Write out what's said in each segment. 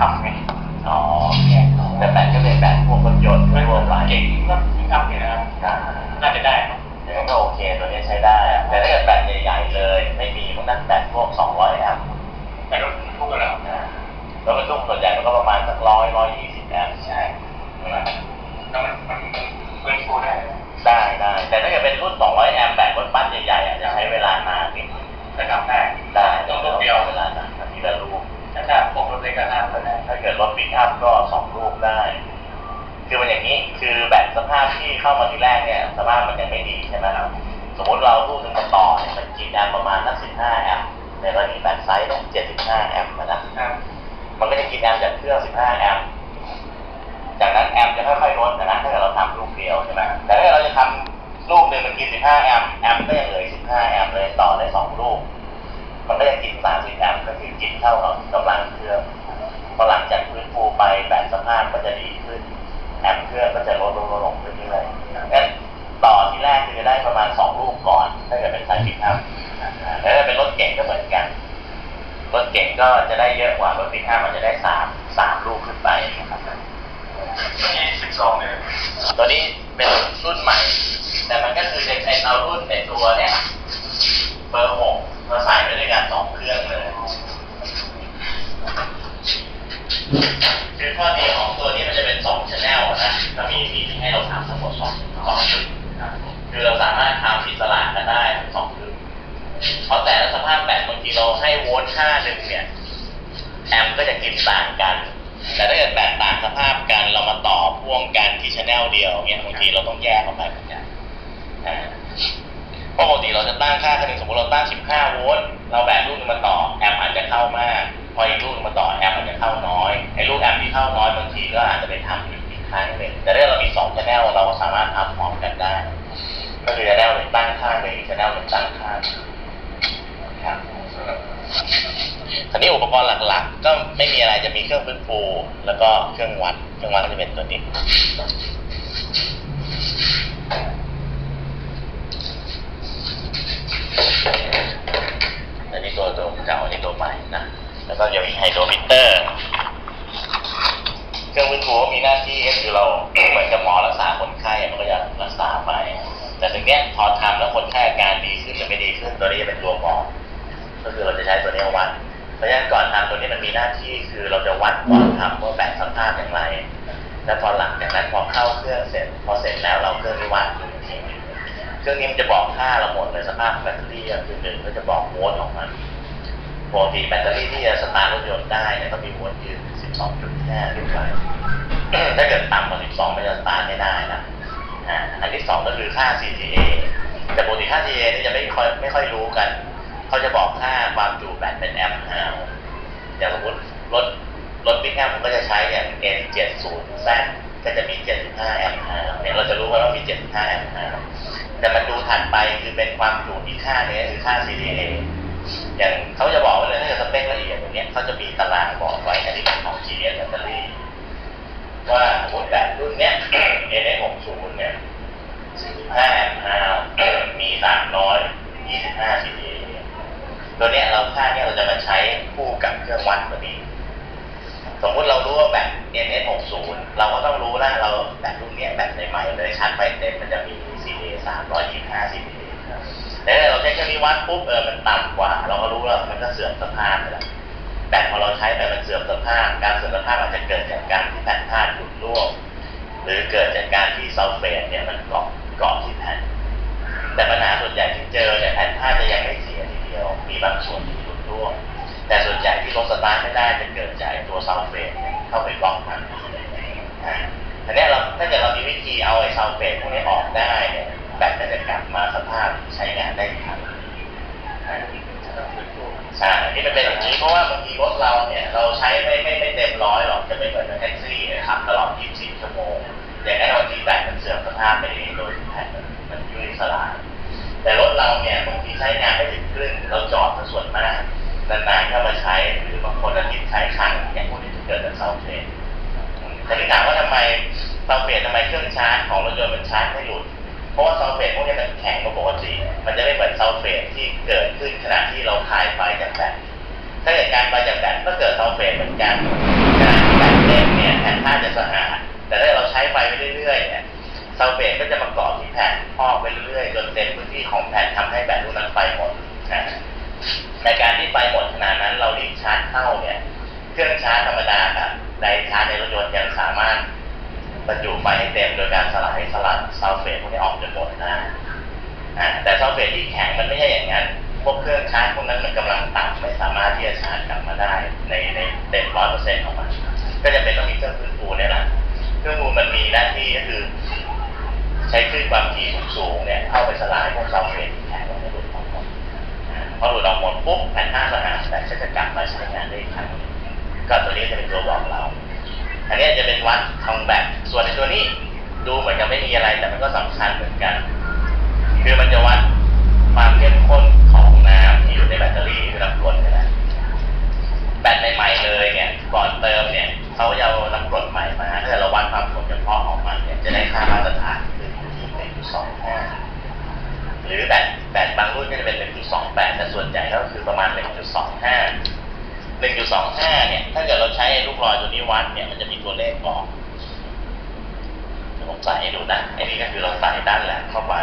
ทำไงอ๋อแต่แบตก็เป็นแบตพวกรถยนต์ไม่ทั่วไปเก่งก็พิกอัพเนี่ยนะครับอ่าน่าจะได้ครับอย่างนั้นก็โอเคตัวนี้ใช้ได้ แต่ถ้าเกิดแบตใหญ่ๆเลย ไม่มีพวกนั้นแบตพวก200แอมป์แต่รถทุกข์แล้วอ่าแล้วบรรทุกส่วนใหญ่มันก็ประมาณสักร้อยร้อยยี่สิบแอมป์ใช่แล้วมันมันฟื้นฟูได้ได้ได้แต่ถ้าเกิดเป็นรุ่น200แอมป์แบตรถบัสใหญ่ๆอะจะใช้เวลานานนิดนึงจะทำได้ได้ต้องลูกเดียวเวลานานทีละลูก ถ้าถ้าผมรถเล็กก็ห้ามก็ได้ถ้าเกิดรถปิกอัพก็สองลูกได้ คือมันอย่างนี้คือแบตสภาพที่เข้ามาทีแรกเนี่ยสภาพมันยังไม่ดีใช่ไหมครับสมมติเราลูกหนึ่งมาต่อเนี่ยมันกินแอมประมาณนัก15แอมในกรณีแบตไซส์ต้อง75แอมนะครับมันก็จะกินแอมจากเครื่อง15แอมจากนั้นแอมจะค่อยๆลดนะถ้าเกิดเราทำลูกเดียวใช่ไหมแต่ถ้าเราจะทำลูกหนึ่งมันกิน15แอมแอมก็ยังเหลือ เก่งก็จะได้เยอะกว่ารถปิกอัพมันจะได้สามสามลูกขึ้นไปนะครับที่สิบสองเนี่ยตัวนี้เป็นรุ่นใหม่ แต่มันก็คือเป็นเอารุ่นในตัวเนี่ยเบอร์หกมาใส่ไว้ด้วยกันสองเครื่องเลยคือข้อดีของตัวนี้มันจะเป็นสองชแนลนะจะมีมีให้เราทำทั้งหมดสองสองชุดคือเราสามารถทำาพแบตบางทีเราให้โวลต์ค่าหนึ่งเนี่ยแอมป์ก็จะกินต่างกัน แต่ถ้าเกิดแบตต่างสภาพกันเรามาต่อพ่วงกันที่ชแนลเดียวเนี่ยบางทีเราต้องแยกออกไปเหมือนกันอ่าเพราะปกติเราจะตั้งค่าคันหนึ่งสมมติเราตั้ง 15 โวลต์เราแบตลูกหนึงมาต่อแอมป์อาจจะเข้ามาก พออีกลูกหนึงมาต่อแอมป์อาจจะเข้าน้อยไอ้ลูกแอมป์ที่เข้าน้อยบางทีก็อาจจะไปทำอีกอีกครั้งหนึ่งแต่ถ้าเรามีสองชแนลเราก็สามารถทำพร้อมกันได้ ก็คือชแนลหนึ่งตั้งค่าหนึ่งชแนลหนึ่งตั้งค่าหนึ่ง ทีนี้อุปกรณ์หลักๆ ก็ไม่มีอะไรจะมีเครื่องฟื้นฟูแล้วก็เครื่องวัด เครื่องวัดก็จะเป็นตัวนี้ อันนี้ตัวตัวเก่าอันนี้ตัวใหม่นะ แล้วก็ยังมีไฮโดรมิเตอร์ เครื่องฟื้นฟูมีหน้าที่ก็คือเราเหมือนกับหมอรักษาคนไข้มันก็จะรักษาไป แต่ถึงเนี้ยพอทำแล้วคนไข้อาการดีขึ้นหรือไม่ดีขึ้นตัวนี้จะเป็นตัวบอก ก็คือเราจะใช้ตัวนี้วัด เพราะฉะนั้นก่อนทำตัวนี้มันมีหน้าที่คือเราจะวัดก่อนทำว่าแบตสภาพอย่างไร แล้วพอหลังจากนั้นพอเข้าเครื่องเสร็จ พอเสร็จแล้วเราเครื่องนี้วัดอีกทีเครื่องนี้มันจะบอกค่าเราหมดเลยสภาพแบตเตอรี่คือหนึ่งก็จะบอกโวลต์ออกมาปกติแบตเตอรี่ที่จะสตาร์ทรถยนต์ได้เนี่ยต้องมีโวลต์ยืน12.5ขึ้นไปถ้าเกิดต่ำกว่า 12มันจะสตาร์ทไม่ได้นะอันที่สองก็คือค่า CTA แต่ปกติค่า CTA นี่จะไม่ค่อยไม่ค่อยรู้กัน เขาจะบอกค่าความจุแบตเป็นแอมป์ฮาวอย่างสมมติรถรถบิ๊กแอมก็จะใช้อย่าง N70Z ก็จะมี 75 แอมป์ฮาวเนี่ยเราจะรู้ว่าเรามี 75 แอมป์ฮาวแต่มันดูถัดไปคือเป็นความจุอีกค่าหนี้ยคือค่า CDA อย่างเขาจะบอกว้เลยถ้าเกิดสเปคละเอียดอย่างเนี้ยเขาจะมีตารางบอกไว้อันนี้เป็นของ GS แบตเตอรี่ว่าสมมติแบบรุ่นเนี้ย NS60 เนี่ย45แอมป์ฮาวมี325 CDA ตัวเนี้ยเราค่าเนี้ยเราจะมาใช้คู่กับเครื่องวัดตัวนี้ สมมุติเรารู้ว่าแบบ NS60 เราก็ต้องรู้แล้วเราแบบรุ่นนี้แบบใหม่ๆเลยชาร์จไฟเต็มมันจะมี CD 325 CDA แต่ถ้าเราใช้เครื่องนี้วัดปุ๊บเออมันต่ำกว่า เราก็รู้แล้วมันก็เสื่อมสภาพไปแล้วแบตพอเราใช้ไปมันเสื่อมสภาพ การเสื่อมสภาพอาจจะเกิดจากการที่แผ่นธาตุหลุดร่วงหรือเกิดจากการที่ซัลเฟตเนี่ยมันเกาะเกาะที่แผ่นแต่ปัญหาส่วนใหญ่ที่เจอเนี่ยแผ่นธาตุจะยังไม่เสียทีเดียว มีบางส่วนที่หลุดร่วงแต่ส่วนใหญ่ที่รถสตาร์ทไม่ได้จะเกิดจากตัวซัลเฟตเนี่ยเข้าไปบล็อกมันอ่า ทีเนี้ยเราถ้าเกิดเรามีวิธีเอาไอ้ซัลเฟตพวกนี้ออกได้เนี่ยแบตก็จะกลับมาสภาพใช้งานได้อีกครั้งอ่าใช่ที่มันเป็นอย่างนี้เพราะว่าบางทีรถเราเนี่ยเราใช้ไม่ไม่ไม่เต็มร้อยหรอกจะไม่เหมือนกับแท็กซี่นะครับตลอด 24 ชั่วโมงอย่างนั้นบางทีแบตมันเสื่อมสภาพไปเองโดยที่แผ่นมันมันยุ่ยสลายแต่รถเราเนี่ยบางทีใช้งานไม่ถึงครึ่งเราจอดซะส่วนมากนานๆเข้ามาใช้หรือบางคนอาทิตย์ใช้ครั้งอย่างพวกนี้จะเกิดจากเซลเฟต แต่ที่ถามว่าทำไมซาเฟตทำไมเครื่องชาร์จของรถยนต์มันชาร์จไม่หลุด เพราะว่าซาเฟตพวกนี้มันแข็งกว่าปกติ มันจะไม่เหมือนซาเฟตที่เกิดขึ้นขณะที่เราคายไฟจากแบตถ้าเกิดการไฟจากแบตก็เกิดซาเฟตเหมือนกันขณะที่แบตเล่นเนี่ยแผ่นผ้าจะสะอาดแต่ถ้าเราใช้ไฟไปเรื่อยๆเนี่ยซาเฟตก็จะมาเกาะที่แผ่นพอกไปเรื่อยๆจนเต็มพื้นที่ของแผ่นทำให้แบตลุกนั้นไฟหมดนะในการที่ไฟหมดขนาดนั้นเรารีบชาร์จเข้าเนี่ย เครื่องชาร์จธรรมดาครับ ไดชาร์จในรถยนต์ยังสามารถบรรจุไฟให้เต็มโดยการสลายสลัดซัลเฟตพวกนี้ออกจนหมดได้อ่าแต่ซัลเฟตที่แข็งมันไม่ใช่อย่างนั้นพวกเครื่องชาร์จพวกนั้นมันกำลังต่ำไม่สามารถที่จะชาร์จกลับมาได้ในในเต็มร้อยเปอร์เซ็นต์ของมันก็จะเป็นต้องมีเครื่องฟื้นฟูเนี่ยแหละเครื่องฟูมันมีหน้าที่ก็คือ ใช้คลื่นความถี่สูงเนี่ยเข้าไปสลายพวกซัลเฟตที่แข็งลงในหลุดออกหมดอ่าพอหลุดออกหมดปุ๊บแผ่นห้าสหารแต่จะกลับมาใช้งานได้อีกครั้ง ก็ตัวนี้จะเป็นตัวบอกเรา อันนี้จะเป็นวัดทองแบบ ส่วนในตัวนี้ดูเหมือนจะไม่มีอะไรแต่มันก็สำคัญเหมือนกัน คือมันจะวัดความเข้มข้นของน้ำที่อยู่ในแบตเตอรี่คือน้ำกรดนี่แหละแบตใหม่ๆเลยเนี่ยก่อนเติมเนี่ยเขาจะเอาน้ำกรดใหม่มาถ้าเราวัดความคงเฉพาะของมันเนี่ยจะได้ค่ามาตรฐานคือ1.25หรือแบตแบตบางรุ่นก็จะเป็น1.28แต่ส่วนใหญ่ก็คือประมาณ1.25 1.25เนี่ย ถ้าเกิดเราใช้ลูกลอยตัวนี้วัดเนี่ยมันจะมีตัวเลขบอกผมใส่ให้ดูนะไอ้นี่ก็คือเราใส่ด้านแหลมเข้าไป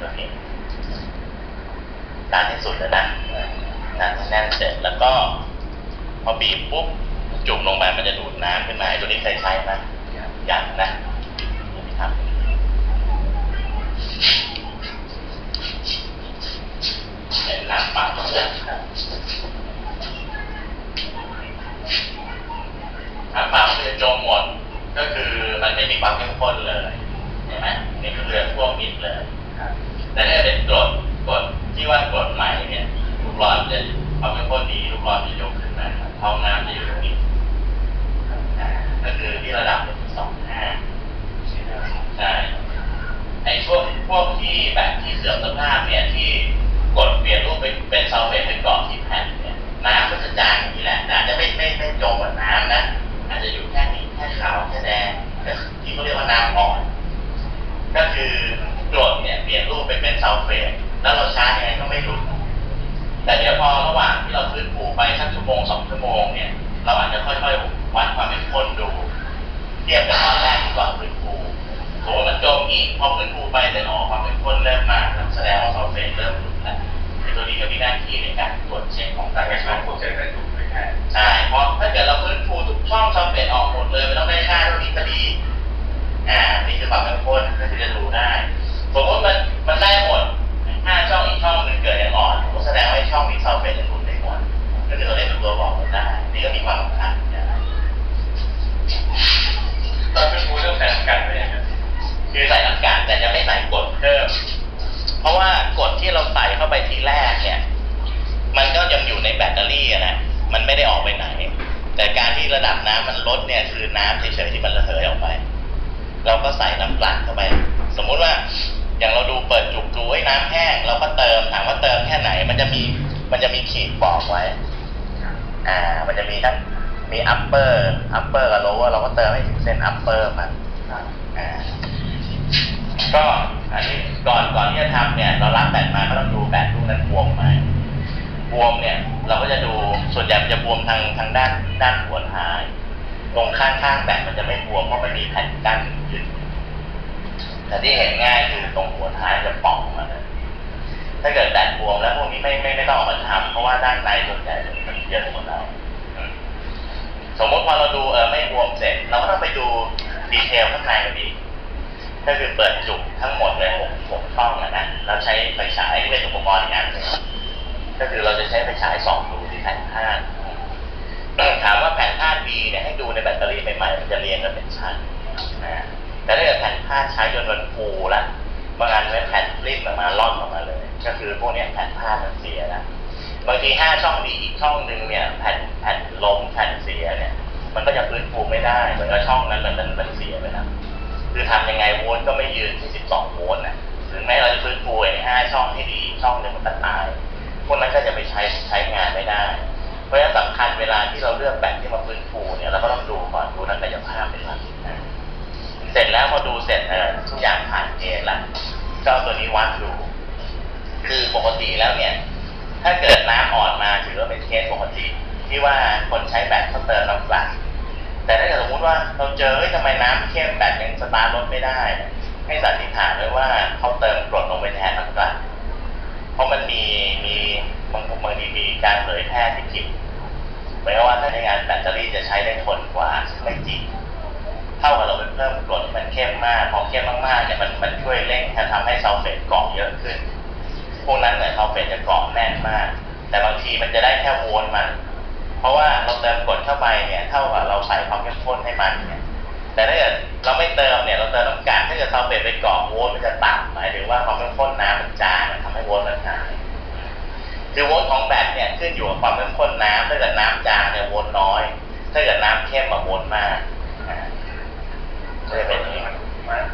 ตัวนี้ด้านที่สุดเลยนะด้านที่แน่นเสร็จแล้วก็ พอบีบปุ๊บจุ่มลงไปมันจะดูดน้ำขึ้นมาตัวนี้เคยใช้ไหมยังนะนะครับเป็นน้ำเปล่าเลย น้ำเปล่ามันจะจมหมด ก็คือมันไม่มีความเข้มข้นเลยเห็นไหมนี่คือเรือท่วมมิดเลยแต่ถ้าเป็นกรดกรดที่ว่ากรดใหม่เนี่ยลูกร้อนจะความเข้มข้นดีลูกร้อนจะยกขึ้นมาท้องน้ำจะอยู่ตรงนี้อ่าก็คือที่ระดับสองห้าใช่ไอ้พวกพวกที่แบบที่เสื่อมสภาพเนี่ยที่กดเปลี่ยนรูปเป็นเป็นซัลเฟตเป็นเกาะที่แผ่นเนี่ยน้ำก็จะจางอย่างนี้แหละแต่อาจจะไม่ไม่ไม่จมเหมือนน้ำนะ อาจจะอยู่แค่นี้แค่ขาวแค่แดงที่เขาเรียกว่าน้ำอ่อน ก็คือกรดเนี่ยเปลี่ยนรูปไปเป็นซัลเฟตแล้วเราชาร์จยังไงก็ไม่หลุดแต่เดี๋ยวพอระหว่างที่เราฟื้นฟูไปสักชั่วโมงสองชั่วโมงเนี่ยเราอาจจะค่อยๆวัดความเข้มข้นดูเทียบกับตอนแรกที่ก่อนฟื้นฟูโถมันจมอีกพอฟื้นฟูไปแต่หนอความเข้มข้นเริ่มมาแสดงว่าซัลเฟตเริ่มหลุดแล้วไอ้ตัวนี้ก็มีหน้าที่ในการตรวจเช็คของแต่การไม่กระใช่ชับพวกเส้นกระดูก ใช่ใช่เพราะถ้าเกิดเราฟื้นฟูทุกช่องซัลเฟตออกหมดเลยไม่ต้องได้ค่าเท่านี้ก็ดีอ่านี่คือความเข้มข้นก็คือจะดูได้สมมติมันมันได้หมดห้าช่องอีกช่องหนึ่งเกิดอย่างอ่อนก็แสดงว่าไอ้ช่องมีซัลเฟตจะหลุดได้หมดก็คือเราได้เป็นตัวบอกเราได้ นี่ก็มีความสำคัญนะตอนเป็นมูเรื่องแผนกันไปอย่างนั้นคือใส่อากาศแต่จะไม่ใส่กรดเพิ่มเพราะว่ากรดที่เราใส่เข้าไปทีแรกเนี่ย มันก็ยังอยู่ในแบตเตอรี่อะนะ มันไม่ได้ออกไปไหน แต่การที่ระดับน้ำมันลดเนี่ยคือน้ำเฉยๆที่มันระเหยออกไป เราก็ใส่น้ำกลั่นเข้าไป สมมุติว่าอย่างเราดูเปิดจุกดูไอ้น้ำแห้งเราก็เติมถามว่าเติมแค่ไหน มันจะมีมันจะมีขีดบอกไว้ อ่า มันจะมีทั้งมี upper upper กับ lower เราก็เติมให้ถึงเส้น upper มันอ่าก็อันนี้ก่อนก่อนที่จะทำเนี่ย เราล้างแบตมาก็ต้องดูแบตลูกนั้นบวมไหม บวมเนี่ย เราก็จะดูส่วนใหญ่มันจะบวมทางทางด้านด้านหัวท้าย ตรงข้างข้างๆแบตมันจะไม่บวมเพราะมันมีแผ่นกั้นยึดแต่ที่เห็นง่ายคือตรงหัวท้ายจะป่องมาเลยถ้าเกิดแบตบวมแล้วพวกนี้ไม่ไม่ไม่ต้องเอามาทำเพราะว่าด้านในส่วนใหญ่มันเยอะหมดแล้วสมมติพอเราดูเออไม่บวมเสร็จ เราก็ต้องไปดูดีเทลข้างในมันอีกก็คือเปิดจุกทั้งหมดเลยหกหกช่องนะนะแล้วใช้ไฟฉายที่เป็นอุปกรณ์อีกอัน ช้จนมันฟูละบางอันเป็นแผ่นริบออกมาล่อนออกมาเลย ก็คือพวกนี้แผ่นธามันเสียแล้วบางทีห้าช่องดีอีกช่องหนึ่งเนี่ยแผ่นแผ่นลมแผ่นเสียเนี่ย มันก็จะฟื้นฟูไม่ได้เหมือนกับช่องนั้นมันมันมันเสียไปแล้วคือทำยังไงโวลต์ก็ไม่ยืนที่12โวลต์นะถึงแม้เราจะฟื้นฟูไอ้ห้าช่องให้ดีช่องหนึ่งมันตาย พวกนั้นก็จะไปใช้ใช้งานไม่ได้ เพราะฉะนั้นสำคัญเวลาที่เราเลือกแบตที่มาฟื้นฟูเนี่ยเราก็ต้องดูก่อนดูนักกายภาพเป็น เสร็จแล้วพอดูเสร็จเออทุกอย่างผ่านเกณฑ์ละก็เอาตัวนี้วัดดู คือปกติแล้วเนี่ย ถ้าเกิดน้ำอ่อนมาถือว่าเป็นเคสปกติ ที่ว่าคนใช้แบตเขาเติมน้ำกลั่นแต่ถ้าเกิดสมมติว่าเราเจอทำไมน้ำเข้มแบตยังสตาร์ทรถไม่ได้ ให้สันนิษฐานไว้ว่าเขาเติมกรดลงไปแทนน้ำกลั่นเพราะมันมีมีบางบางทีมีการเผยแพร่ที่ผิดหมายว่าถ้าในงานแบตเตอรี่จะใช้ได้ทนกว่าไม่จริงเท่ากับเราไป เพิ่มกรดมันเข้มมากพอเข้มมากๆเนี่ยมันมันช่วยเร่งทำให้ซัลเฟตเกาะเยอะขึ้น พวกนั้นเนี่ยซัลเฟตจะเกาะแน่นมาก แต่บางทีมันจะได้แค่โวลต์มัน เพราะว่าเราเติมกรดเข้าไปเนี่ยเท่ากับเราใส่ความเข้มข้นให้มันเนี่ยแต่ถ้าเกิดเราไม่เติมเนี่ยเราเติมน้ำกลั่นถ้าเกิดซัลเฟตไปเกาะโวลต์มันจะต่ำหมายถึงว่าความเข้มข้นน้ำมันจางมันทำให้โวลต์มันหายคือโวลต์ของแบตเนี่ยขึ้นอยู่กับความเข้มข้นน้ำถ้าเกิดน้ำจางเนี่ยโวลต์น้อย ถ้าเกิดน้ำเข้มมาโวลต์มาก อ่าก็จะเป็นอย่างนี้มัน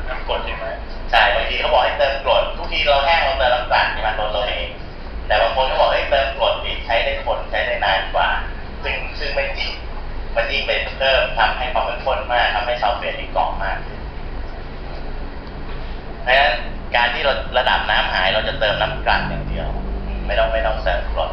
น้ำกรดใช่ไหมใช่บางทีเขาบอกให้เติมกรดทุกทีเราแห้งเราเติมน้ำกลั่นใช่ไหมตัวเราเองแต่บางคนเขาบอกให้เติมกรดดิใช้ได้ทนใช้ได้นานกว่า ซึ่งซึ่งไม่จริงมันยิ่งไปเพิ่มทำให้ความเข้มข้นมากทำให้ซัลเฟตที่เกาะมากเพราะฉะนั้นการที่เราระดับน้ำหายเราจะเติมน้ำกลั่นอย่างเดียว ไม่ต้องไม่ต้องเติมกรด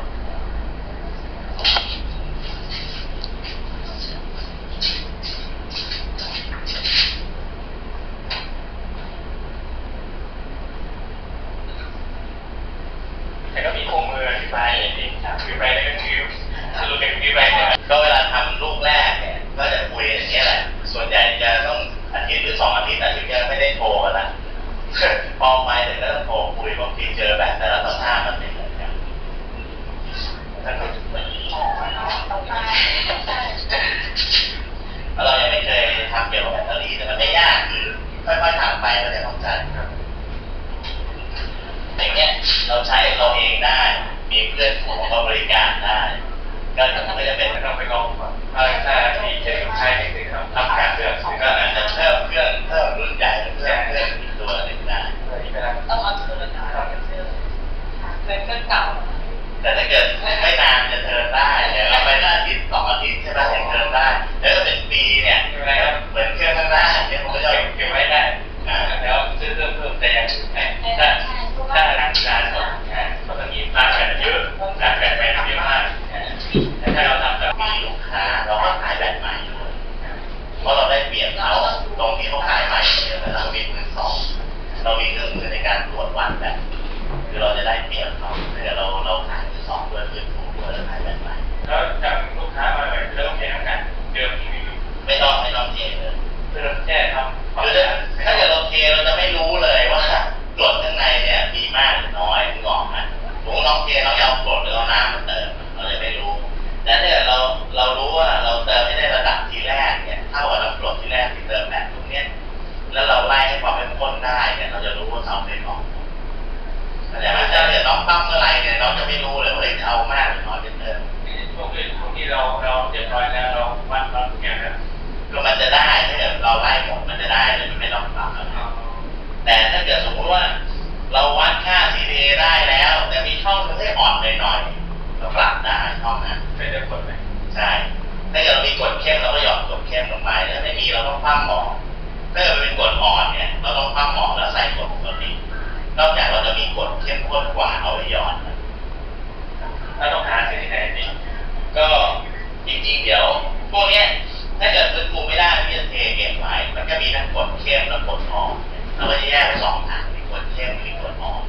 มันก็มีทั้งกดเข้มและกดอ่อนเราก็จะแยกเป็นสองทางมีกดเข้มมีกดอ่อน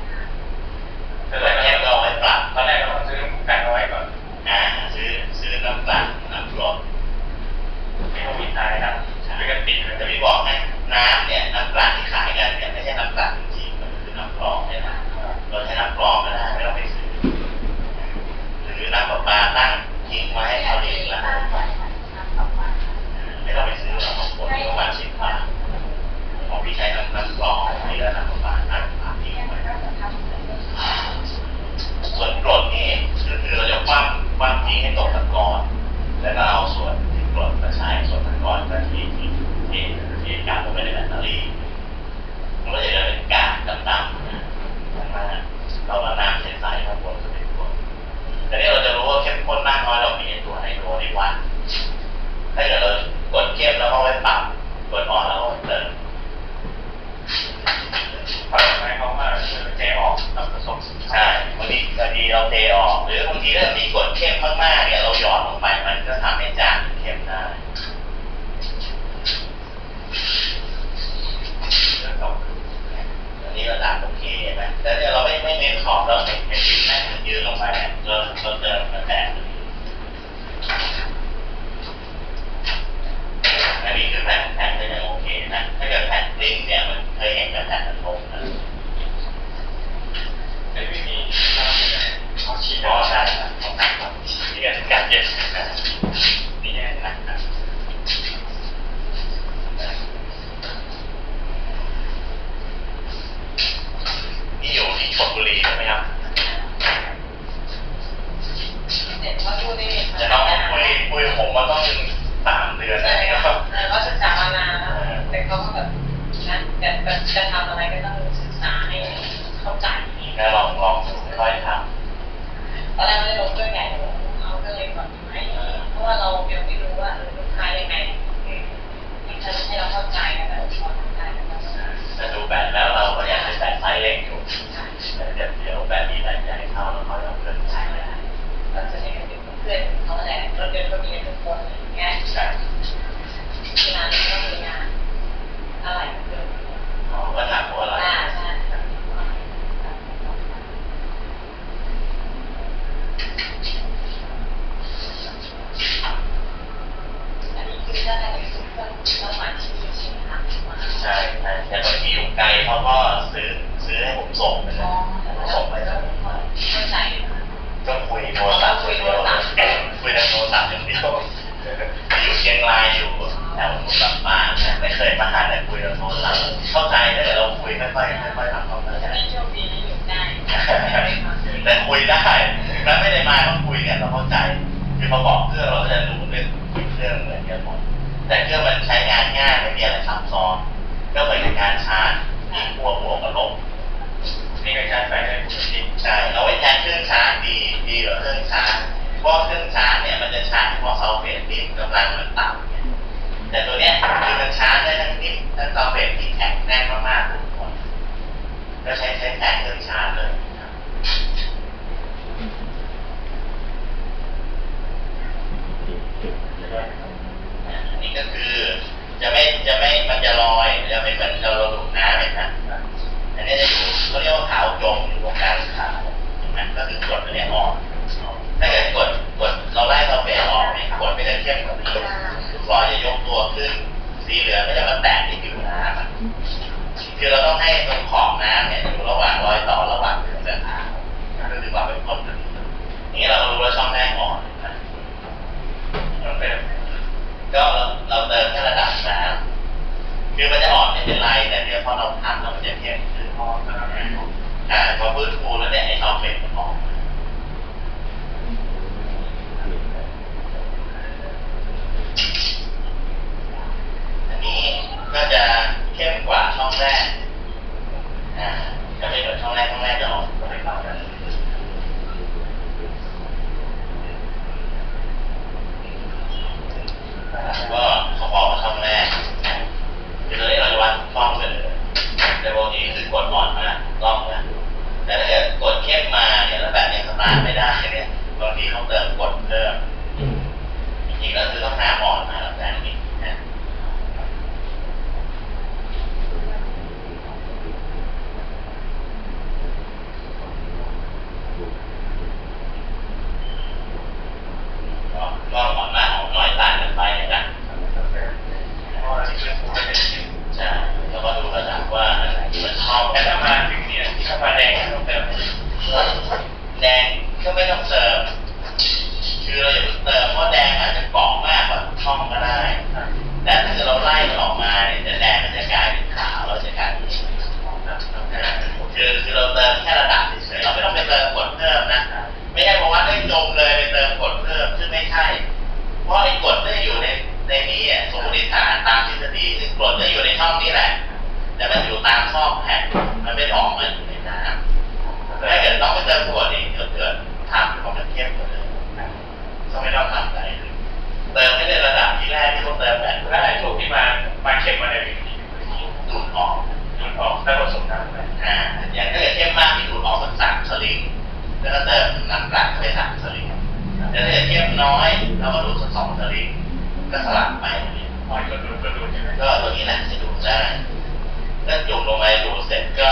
แต่กแรดกเข้มก็เอาไว้ปรับตอนแรกเราต้องซื้อแบตเอาไว้ก่อนอ่าซื้อซื้อน้ำกลั่นน้ำกรดไม่ต้องมีทายนะไม่กันติดเลยแต่พี่บอกให้น้ำเนี่ยน้ำกลั่นที่ขายกันเนี่ยไม่ใช่น้ำกลั่นจริงๆมันคือน้ำกรองเนี่ยนะเราใช้น้ำกรองก็ได้ไม่ต้องไปซื้อหรือน้ำประปาตั้งทิ้งไว้ให้เขาเลี้ยงแล้ว ไม่ต้องไปซื้อหรอกบางคนประมาณสิบบาทของพี่ใช้น้ำน้ำกรองนี่แล้วน้ำประปาตั้งฝาทิ้งไว้ส่วนกรดนี่คือเราจะคว่ำคว่ำทิ้งให้ตกตะกอนแล้วก็เอาส่วนที่กรดมาใช้ส่วนตะกอนก็ที่ที่ที่ที่กากลงไปในแบตเตอรี่มันก็จะได้เป็นกากดำๆนะข้างหน้าเราก็น้ำใสๆข้างบนีเราเทออก หรือบางทีถ้ามีกดเข้มมากๆเนี่ยเราหยอดลงไปมันก็ทำให้จานเข้มได้อันนี้ระดับโอเคไหมแต่เนี่ยเราไม่ไม่เน้นขอบเราเน้นเป็นดินนะยืดลงไปเราเราเตินกระแสอันนี้คือแผ่นแผ่นก็ยังโอเคนะถ้าเกิดแผ่นกลิ้งเนี่ยมันเคยเห็นกระแสกระทบนะ Maybe. ของนักครับนี่ก็การเย็นนี่แน่นะนี่อยู่ที่ชลบุรีใช่ไหมครับเด็กเขาดูได้จะต้องคุยคุยผมมาต้องสามเดือนใช่นะครับบแต่ว่าศึกษามานานแล้วแต่เขาก็แบบนะแต่จะทำ ตอนแรกไม่ได้ลงด้วยไงเอาก็เลยก่อนไหมเพราะว่าเรายังไม่รู้ว่าลูกค้ายังไงมที่จะให้เราเข้าใจกันแต่พอทำได้แต่ดูแบตแล้วเราก็อยากจะแบตไซส์เล็กอยู่แต่เดี๋ยวแบตมีแบตใหญ่เข้าแล้วเขาจะเพิ่มใช่ไหมเราจะให้กันเป็นเพื่อนเขาแหละเราเดินก็มีทุกคนอย่างเงี้ยใช่ที่ร้านก็มีงานอะไรเกิดอ๋อก็ถามว่าอะไรอ่าใช่ อันนี้คือถ้าเราไปซื้อเครื่องน้ำมันที่มีใช่ไหมคะใช่ใช่แต่บางทีอยู่ไกลเขาก็ซื้อซื้อให้ผมส่งไปเลยอ๋อส่งไปเลยเข้าใจก็คุยโทรศัพท์คุยโทรศัพท์คุยทางโทรศัพท์อย่างเดียวอยู่เชียงรายอยู่แถวมุกลำปางเนี่ยไม่เคยมาหาแต่คุยทางโทรศัพท์เข้าใจแต่เราคุยไม่ค่อยไม่ค่อยทำความเข้าใจไม่โชคดีนะอยู่ได้แต่คุยได้แล้วไม่ได้มาต้องคุยกันเราเข้าใจคือพอบอกเครื่องเราก็จะ เพราะเครื่องชาร์จเนี่ยมันจะชาร์จเฉพาะเซลเฟตที่กำลังมันต่ำเนี่ยแต่ตัวเนี้ยคือมันชาร์จได้ทั้งนิ่มทั้งเซลเฟตที่แข็งแน่นมากๆทุกคนก็ใช้ใช้แทนเครื่องชาร์จเลยนะครับอันนี้ก็คือจะไม่จะไม่มันจะลอยจะไม่เหมือนเราเราดูดน้ำเห็นไหมอันนี้จะอยู่เขาเรียกว่าขาวจมอยู่ตรงกลางขาวเห็นไหมก็คือกดอันนี้ออก ถ้าเกิดกดกดเราไล่เราเฟออกกดไม่ได้เข้มกว่านี้ลูกล้อจะยกตัวขึ้น สีเหลืองก็จะมาแตะที่ผิวน้ำคือเราต้องให้ตรงขอบน้ำเนี่ยอยู่ระหว่างรอยต่อระหว่างเหลืองกับขาวก็คือความเป็นคนอย่งนี้เราก็รู้ว่าช่องแรกอ่อนนะก็เราเราเติมแค่ระดับน้ำคือมันจะอ่อนไม่เป็นไรแต่เดี๋ยวพอเราทำแล้วมันจะเข้มขึ้นพอจะทำให้ผมอ่าพอพื้นฟูแล้วเนี่ยไอ้ซอฟเฟตมันออกมา อันนี้ก็จะเข้มกว่าช่องแรก อ่าจะไม่เหมือนช่องแรกช่องแรกจะออกไม่เข้ากันก็เขาบอกว่าช่องแรกคือตอนนี้เราจะวัดช่องเลยแต่ปกติคือกดอ่อนมากล่องนะแต่ถ้าเกิดกดเข้มมาเนี่ยแล้วแบบนี้สตาร์ทไม่ได้เนี่ยบางทีเขาเติมกดเพิ่มจริงๆแล้วคือต้องน้ำอ่อนมาแล้วแต่นี้นะ ก็ก็หมอนมากหมอนน้อยต่างกันไปนะ เพราะว่าที่เป็นผู้เป็น ใช่แล้วก็ดูระดับว่าอันไหนที่มันเข้า แต่ แต่ ถ้า ถ้า มา มา ถึงเนี่ยถ้ามาแดงต้องเติม แดงก็ไม่ต้องเติม คือเราอย่าเพิ่งเติมเพราะแดงอาจจะเกาะมากกว่าช่องก็ได้ แต่ถ้าเกิดเราไล่มันออกมาเนี่ยจะแดงมันจะกลายเป็นขาวเราจะกลายเป็นคือคือเราเติมแค่ระดับเฉยๆเราไม่ต้องไปเติมกดเพิ่มนะ ไม่ใช่บอกว่าได้จมเลยไปเติมกดเพิ่มซึ่งไม่ใช่ เพราะไอ้กฎไม่ได้อยู่ในในนี้อะสมมติฐานตามทฤษฎีคือกฎจะอยู่ในช่องนี้แหละ แต่มั นอยู่ตามซอแผ่นมันไม่ออกมาอยู่ในน้ำถ้าเกิดต้องไปเติมขวดนี่เกิดเกิดทำของมันเข้มกว่าเลยก็ไม่ต้องทำอะไรเลยเติมไม่ได้ระดับที่แรกที่เขาเติมแบบแล้วไอ้พวกที่มามาเข็มมาในวิธีดูดออกมันออกได้ผสมน้ำไปอ่าอย่างถ้าเกิดเข้มมากที่ดูดออกสักสามสลิงแล้วก็เติมน้ำกลั่นเข้าไปสามสลิงแต่ถ้าเกิดเข้มน้อยเราก็ดูดสักสองสลิงก็สลับไปเนี่ย พอยก็ดูก็ดูใช่ไหม ก็ตัวนี้แหละจะดูดได้ ถ้าจุ่มลงไปดูดเสร็จก็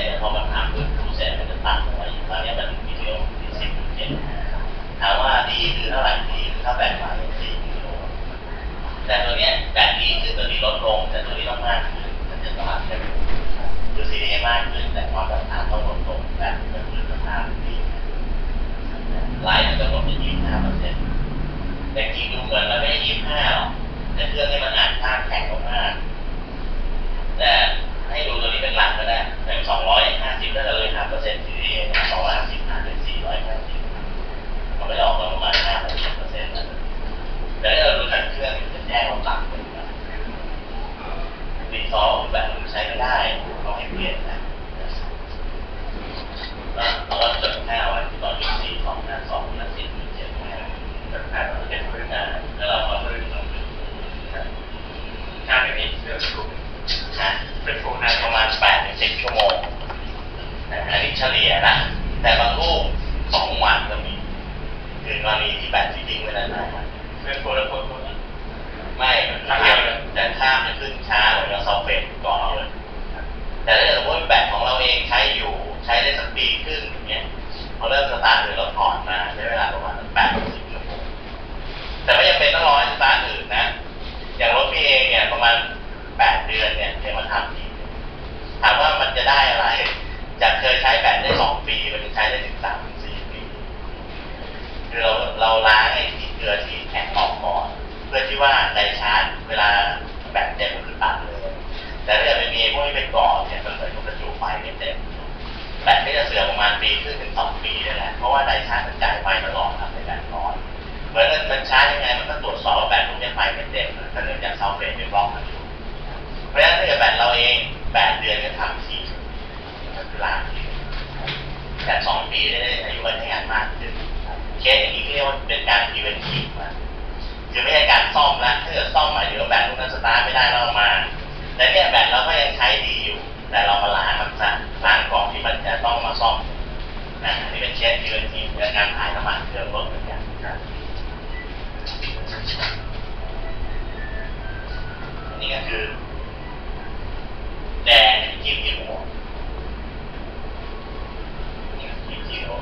นพอมันผ่านพื้นผิวแส้มันจะตัดลงไปอยู่ตอนนี้มันมีเดียวมีสิบเจ็ดถามว่าดีคือเท่าไหร่ดีคือถ้าแบ่งมาเป็นสี่กิโลแต่ตัวเนี้ยแบ่งดีคือตัวนี้ลดลง แต่ตัวนี้ต้องมากขึ้นมันจะสลับกันดูซีเรีมากขึ้นแต่ความสันทุนต้องลดลงแบบเป็นพื้นฐานดีไลน์จะลดไปยี่สิบห้าเปอร์เซ็นต์แต่จริงดูเหมือนมันไม่ยี่สิบห้าหรอกแต่เครื่องให้มันอ่านภาพแข็งออกแต่ ให้ดูตัวนี้เป็นหลักก็ได้อย่างสองร้อยห้าสิบก็จะเลยหาเปอร์เซ็นต์ที่สองร้อยห้าสิบหารเป็นสี่ร้อยห้าสิบมันก็จะออกมาประมาณห้าหกสิบเปอร์เซ็นต์นะแต่ถ้าเราดูจากเครื่องมันจะแจ้งเราต่ำเลยนะรีซอลแบบมันใช้ไม่ได้ต้องให้เปลี่ยนนะแล้วเราก็จดค่าไว้ตอนที่สี่สองห้าสองห้าสิบเจ็ดห้า แบบการเป็นพื้น อ่าแล้วเราก็เพิ่มลง งานไม่มีเรื่องสูง นะ เป็นฟู นานประมาณแปดถึงสิบชั่วโมงนะอันนี้เฉลี่ยนะ แต่บางลูกสองวันก็มี คือกรณีที่แบตที่ทิ้งไว้นานๆ เป็นฟูแล้วฟูฟู ไม่ข้ามจะข้ามจะขึ้นช้าเหมือนกับซัลเฟตก่อนเลย แต่ถ้าเกิดสมมติแบตของเราเองใช้อยู่ ใช้ได้สักปีครึ่งอย่างเงี้ยพอเริ่มสตาร์ทหรือเราถอดมาใช้เวลาประมาณแปดถึงสิบชั่วโมง แต่ไม่จำเป็นต้องรอให้สตาร์ทอื่นนะ อย่างรถพี่เองเนี่ยประมาณแปดเดือนเนี่ยเดี๋ยวมาทำทีถามว่ามันจะได้อะไร จากเคยใช้แบตได้สองปี มันจะใช้ได้ถึงสามถึงสี่ปี คือเราเราล้างไอ้ที่เกลือที่แข็งออกก่อน เพื่อที่ว่าในชาร์จเวลาแบตเต็มก็คือตัดเลย แต่ถ้าเกิดไม่มี พวกนี้เป็นก่อเนี่ยมันเหมือนกับประจุไฟไม่เต็มแบตก็จะเสื่อมประมาณปีครึ่งถึงสองปีนี่แหละเพราะว่าไดชาร์จมันจ่ายไฟตลอดทำให้แบตร้อนเหมือนมันชาร์จยังไงมันก็ตรวจสอบว่าแบตพวกนี้ไฟไม่เต็มถ้าเนื่องจากเซลเฟตไปบล็อกมันอยู่เพราะฉะนั้นถ้าเกิดแบตเราเองแปดเดือนก็ทำทีก็คือล้างทีแต่สองปีได้อายุการใช้งานมากขึ้นเคสอย่างนี้เรียกว่าเป็นการ preventive คือไม่ใช่การซ่อมแล้วถ้าเกิดซ่อมหมายถึงว่าแบตพวกนั้นสตาร์ทไม่ได้เราเอามา แต่เนี่ยแบตเราก็ยังใช้ดีอยู่ แต่เรามาล้างมันซะล้างก่อนที่มันจะต้องมาซ่อมนะอันนี้เป็นเคส preventive เป็นการถ่ายน้ำมันเครื่องรถเหมือนกันครับนนี้ก็คือแดงจิ้มที่หัวจิ้มที่หัว